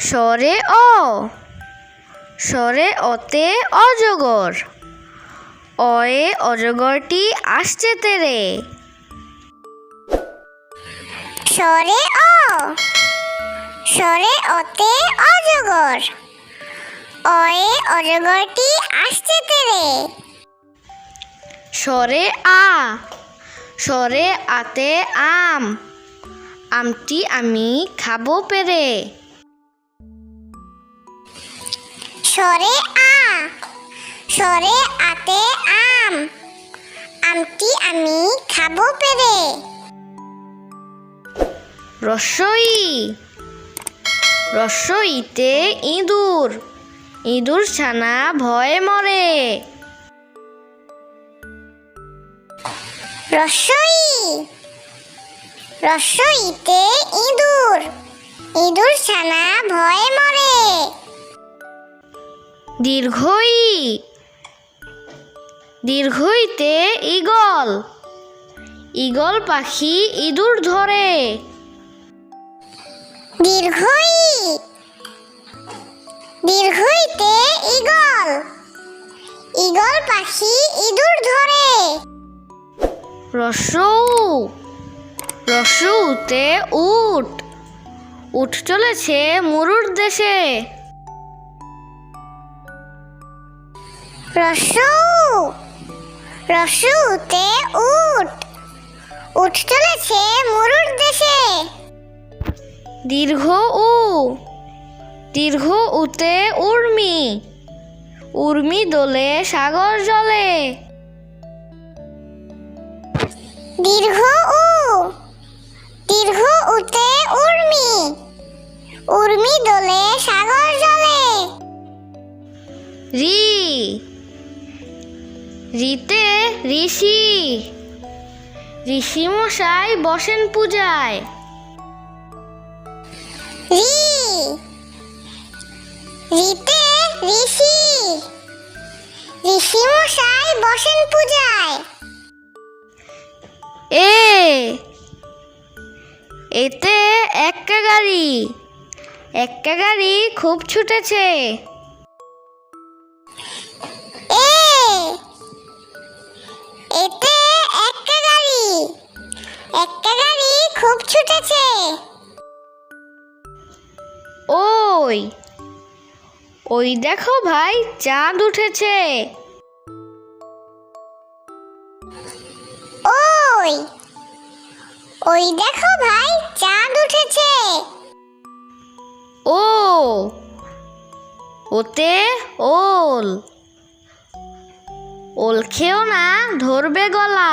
স্বরে অ। স্বরে অতে অজগর। অয়ে অজগরটি আসছে তেরে। স্বরে অ। স্বরে অতে অজগর। অয়ে অজগরটি আসছে তেরে। স্বরে আ। স্বরে আতে আম। আমটি আমি খাব পেরে। স্বরে আ। স্বরে আতে আম। আমটি আমি খাব পেরে। রস্বই রস্বইতে ইঁদুর। ইঁদুর ছানা ভয়ে মরে। রসই। রসইতে ইঁদুর। ইঁদুর ছানা ভয়ে মরে। দীর্ঘই দীর্ঘইতে ঈগল ঈগল পাখি ইঁদুর ধরে। দীর্ঘই দীর্ঘইতে ঈগল ঈগল পাখি ইঁদুর ধরে। রসৌ রসৌতে উট উঠ চলেছে মরুর দেশে। রসৌ রসৌতে উট। উঠ চলেছে মরুর দেশে। দীর্ঘ উ দীর্ঘ উতে উর্মি। উর্মি দোলে সাগর জলে। দীর্ঘ উ দীর্ঘ উতে উর্মি। উর্মি দোলে সাগর জলে। রি রিতে ঋষি। ঋষি মশাই বসেন পূজায়। রিতে ঋষি। ঋষি বসেন পূজায়। এ। এতে একটা গাড়ি। একটা গাড়ি খুব ছুটেছে। একটা গাড়ি খুব ছুটেছে। ওই ওই দেখো ভাই চাঁদ উঠেছে। ওই ওই দেখো ভাই চাঁদ উঠেছে। ও ওতে ওল। ওল খেও না ধরবে গলা।